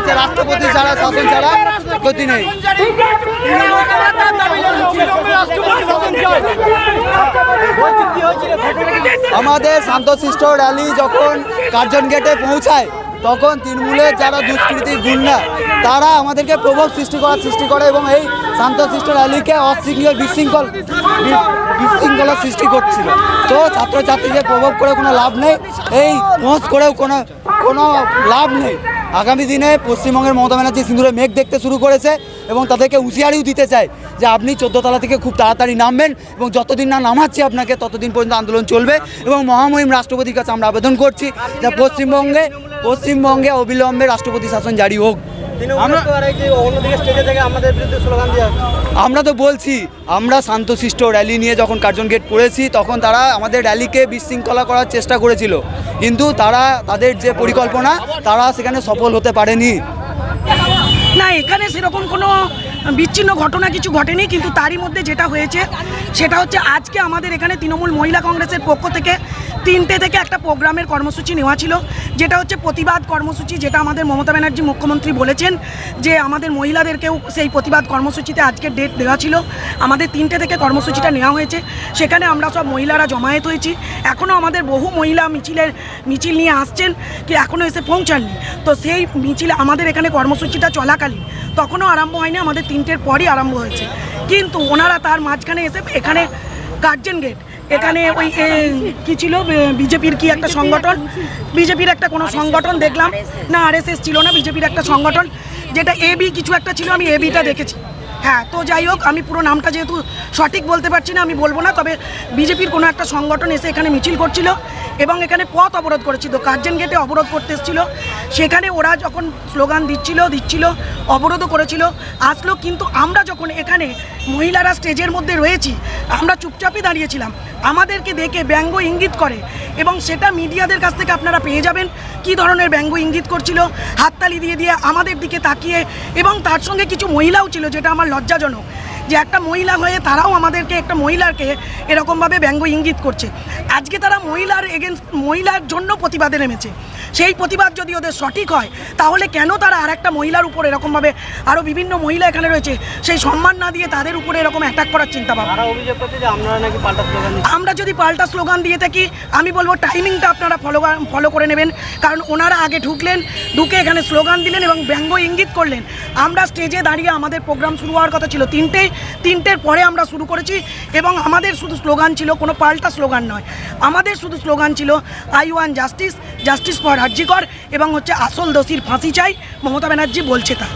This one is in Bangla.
হচ্ছে রাষ্ট্রপতি ছাড়া, শাসন ছাড়া গতি নেই। আমাদের শান্তশিষ্ট র্যালি যখন কার্জন গেটে পৌঁছায়, তখন তৃণমূলের যারা দুষ্কৃতী গুন্ডা, তারা আমাদেরকে প্রভাব সৃষ্টি করার সৃষ্টি করে এবং এই শান্তশিষ্ট র্যালিকে অশৃঙ্খল বিশৃঙ্খল বি- বিশৃঙ্খলার সৃষ্টি করছিল। তো ছাত্রছাত্রীদের প্রভাব করে কোনো লাভ নেই। এই পৌঁছ করেও কোনো কোনো লাভ নেই। আগামী দিনে পশ্চিমবঙ্গের মমতা ব্যানার্জি সিন্দুরে মেঘ দেখতে শুরু করেছে এবং তাদেরকে হুঁশিয়ারিও দিতে চায় যে আপনি চোদ্দতলা থেকে খুব তাড়াতাড়ি নামবেন এবং যতদিন না নামাচ্ছি আপনাকে ততদিন পর্যন্ত আন্দোলন চলবে এবং মহামহিম রাষ্ট্রপতির কাছে আমরা আবেদন করছি যে পশ্চিমবঙ্গে পশ্চিমবঙ্গে অবিলম্বে রাষ্ট্রপতি শাসন জারি হোক। আমরা তো যে অন্যদিকে থেকে আমাদের বিরুদ্ধে স্লোগান দেওয়া আমরা তো বলছি আমরা শান্তশিষ্ট র্যালি নিয়ে যখন কার্জন গেট পড়েছি তখন তারা আমাদের র্যালিকে বিশৃঙ্খলা করার চেষ্টা করেছিল। কিন্তু তারা তাদের যে পরিকল্পনা তারা সেখানে সফল হতে পারেনি। না এখানে সেরকম কোনো বিচ্ছিন্ন ঘটনা কিছু ঘটেনি কিন্তু তারই মধ্যে যেটা হয়েছে সেটা হচ্ছে আজকে আমাদের এখানে তৃণমূল মহিলা কংগ্রেসের পক্ষ থেকে তিনটে থেকে একটা প্রোগ্রামের কর্মসূচি নেওয়া ছিল, যেটা হচ্ছে প্রতিবাদ কর্মসূচি, যেটা আমাদের মমতা ব্যানার্জি মুখ্যমন্ত্রী বলেছেন যে আমাদের মহিলাদেরকেও সেই প্রতিবাদ কর্মসূচিতে আজকে ডেট দেওয়া ছিল। আমাদের তিনটে থেকে কর্মসূচিটা নেওয়া হয়েছে। সেখানে আমরা সব মহিলারা জমায়েত হয়েছি। এখনও আমাদের বহু মহিলা মিছিলের, মিছিল নিয়ে আসছেন কি এখনও এসে পৌঁছাননি। তো সেই মিছিল, আমাদের এখানে কর্মসূচিটা চলাকালীন। তখনও আরম্ভ হয়নি, আমাদের তিনটের পরই আরম্ভ হয়েছে। কিন্তু ওনারা তার মাঝখানে এসে এখানে গার্জেন গেট এখানে ওই কি ছিল? বিজেপির কি একটা সংগঠন? বিজেপির একটা কোনো সংগঠন দেখলাম। না, আরএসএস ছিল না, বিজেপির একটা সংগঠন, যেটা এবি কিছু একটা ছিল, আমি এবিটা দেখেছি। হ্যাঁ তো যাই হোক, আমি পুরো নামটা যেহেতু সঠিক বলতে পারছি না, আমি বলব না, তবে বিজেপির কোনো একটা সংগঠন এসে এখানে মিছিল করছিল এবং এখানে পথ অবরোধ করেছিল, কার্জন গেটে অবরোধ করতে এসেছিল। সেখানে ওরা যখন স্লোগান দিচ্ছিল দিচ্ছিল, অবরোধও করেছিল, আসলো কিন্তু আমরা যখন এখানে মহিলারা স্টেজের মধ্যে রয়েছি, আমরা চুপচাপই দাঁড়িয়েছিলাম। আমাদেরকে দেখে ব্যঙ্গ ইঙ্গিত করে এবং সেটা মিডিয়াদের কাছ থেকে আপনারা পেয়ে যাবেন। কি ধরনের ব্যঙ্গ ইঙ্গিত করছিল? হাততালি দিয়ে দিয়ে আমাদের দিকে তাকিয়ে এবং তার সঙ্গে কিছু মহিলাও ছিল, যেটা আমার লজ্জাজনক। যে একটা মহিলা হয়ে তারাও আমাদেরকে একটা মহিলাকে এরকমভাবে ব্যঙ্গ ইঙ্গিত করছে। আজকে তারা মহিলার এগেনস্ট মহিলার জন্য প্রতিবাদে নেমেছে। সেই প্রতিবাদ যদি ওদের সঠিক হয় তাহলে কেন তারা আর একটা মহিলার উপর এরকমভাবে আরও বিভিন্ন মহিলা এখানে রয়েছে সেই সম্মান না দিয়ে তাদের উপরে এরকম অ্যাটাক করার চিন্তা ভাবনা? আমরা যদি পাল্টা স্লোগান দিয়ে থাকি আমি বলব টাইমিংটা আপনারা ফলো ফলো করে নেবেন। কারণ ওনারা আগে ঢুকলেন ঢুকে এখানে স্লোগান দিলেন এবং ব্যঙ্গ ইঙ্গিত করলেন। আমরা স্টেজে দাঁড়িয়ে আমাদের প্রোগ্রাম শুরু হওয়ার কথা ছিল তিনটে তিনটের পরে আমরা শুরু করেছি এবং আমাদের শুধু স্লোগান ছিল, কোনো পাল্টা স্লোগান নয়। আমাদের শুধু স্লোগান ছিল I want justice justice for RG Kar এবং হচ্ছে, আসল দোষীর ফাঁসি চাই। মমতা ব্যানার্জি বলছে তা